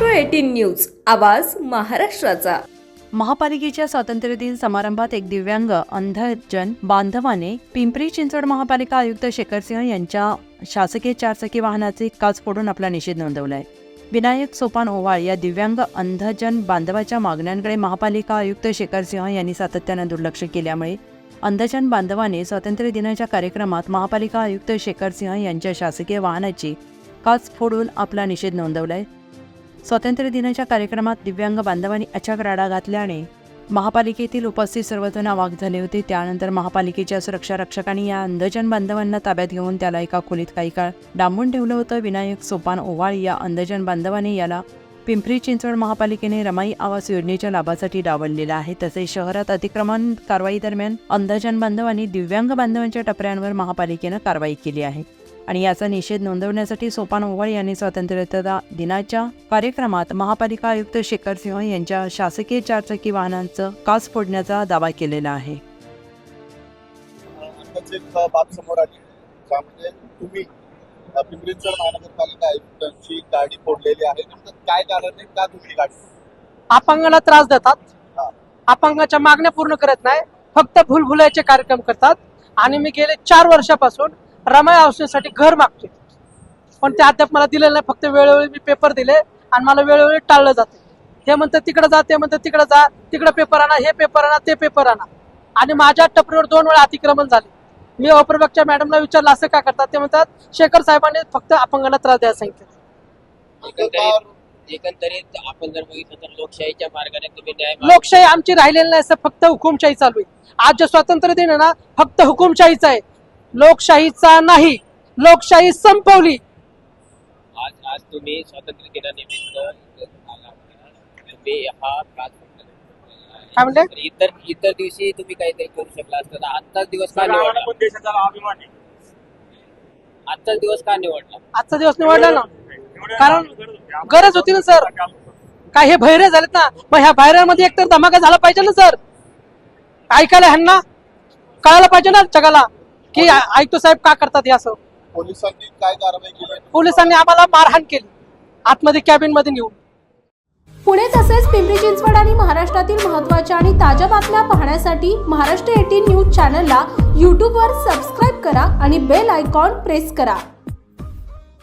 News आवाज महाराष्ट्राचा. महापालिकेच्या स्वातंत्र्य दिन समारंभात एक दिव्यांग अंधजन बांधवाने पिंपरी चिंचवड महापालिका आयुक्त शेखर सिंह यांच्या शासकीय चारचाकी वाहनाचे काच फोडून आपला निषेध नोंदवलाय. विनायक सोपान ओवाळ या दिव्यांग अंधजन बांधवाच्या मागण्यांकडे महापालिका आयुक्त शेखर सिंह यांनी सातत्यानं दुर्लक्ष केल्यामुळे अंधजन बांधवाने स्वातंत्र्य दिनाच्या कार्यक्रमात महापालिका आयुक्त शेखर सिंह यांच्या शासकीय वाहनाची काच फोडून आपला निषेध नोंदवलाय. स्वातंत्र्य दिनाच्या कार्यक्रमात दिव्यांग बांधवांनी अचाक राडा घातल्याने महापालिकेतील उपस्थित सर्वजण वाघ झाले होते. त्यानंतर महापालिकेच्या सुरक्षा रक्षकांनी या अंधजन बांधवांना ताब्यात घेऊन त्याला एका खोलीत काही काळ डांबून ठेवलं होतं. विनायक सोपान ओवाळ या अंधजन बांधवाने याला पिंपरी चिंचवड महापालिकेने रमाई आवास योजनेच्या लाभासाठी डावललेला आहे. तसेच शहरात अतिक्रमण कारवाई दरम्यान अंधजन बांधवांनी दिव्यांग बांधवांच्या टपऱ्यांवर महापालिकेनं कारवाई केली आहे. आणि याचा निषेध नोंदवण्यासाठी सोपान ओवाळ यांनी स्वातंत्र्यता दिनाच्या कार्यक्रमात महापालिका आयुक्त शेखर सिंह यांच्या शासकीय चारचाकी वाहनांचं काच फोडण्याचा दावा केलेला आहे. आताच एक बाब समोर आली ज्यामध्ये तुम्ही अ, पिंपरी चिंचवड महानगरपालिका आयुक्तांची गाडी फोडलेली आहे. नेमकं काय कारण आहे? का तुम्ही गाडी अपंगाला त्रास देतात. हा. अपंगाच्या मागण्या पूर्ण करत नाही फक्त भूलभुलाचे कार्यक्रम करतात. आणि मी गेले चार वर्षापासून रमाई औषधासाठी घर मागतोय. पण ते अद्याप मला दिलेलं नाही. फक्त वेळोवेळी मी पेपर दिले आणि मला वेळोवेळी टाळलं जाते. ते म्हणतात तिकडे जा ते म्हणतात तिकडे जा तिकडे पेपर आणा हे पेपर आणा ते पेपर आणा. आणि माझ्या टपरीवर दोन वेळा अतिक्रमण झाले. मी अप्रवक्च्या मॅडमला विचारलं असं का करतात? ते म्हणतात शेखर साहेबांनी फक्त अपंगाला त्रास द्यायला सांगितलं. एकंदरीत आपण जर बघितलं तर लोकशाहीच्या मार्गाने तुम्ही न्याय लोकशाही आमची राहिलेली नाही फक्त हुकुमशाही चालू आहे. आज जे स्वातंत्र्य दिन आहे ना फक्त हुकुमशाहीचा आहे. लोकशाहीचा नाही लोकशाही संपवली. आज आज तुम्ही स्वातंत्र्य दिनानिमित्त. तुम्ही हा काय म्हणले? इतर इतर दिवशी तुम्ही काहीतरी करू शकला असता. आजचाच दिवस का निवडला? देशाचा अभिमान आहे. आजचाच दिवस का निवडला? आजचा दिवस निवडला ना. कारण गरज होती. ना सर. काय हे भैरे झालेत ना मग ह्या भैऱ्यांमध्ये एकतर धमाका झाला पाहिजे ना सर. ऐकायला ह्यांना कळायला पाहिजे ना जगाला. की आयुक्त साहेब का करतात हे असं? पोलिसांनी काय कारवाई केली? पोलिसांनी आम्हाला मारहाण केली. आतमध्ये कॅबिनमध्ये नेऊन. पुणे तसेच पिंपरी चिंचवड आणि महाराष्ट्रातील महत्त्वाच्या आणि ताज्या बातम्या पाहण्यासाठी महाराष्ट्र एटीन न्यूज चॅनलला यूट्यूबवर सबस्क्राईब करा आणि बेल आयकॉन प्रेस करा.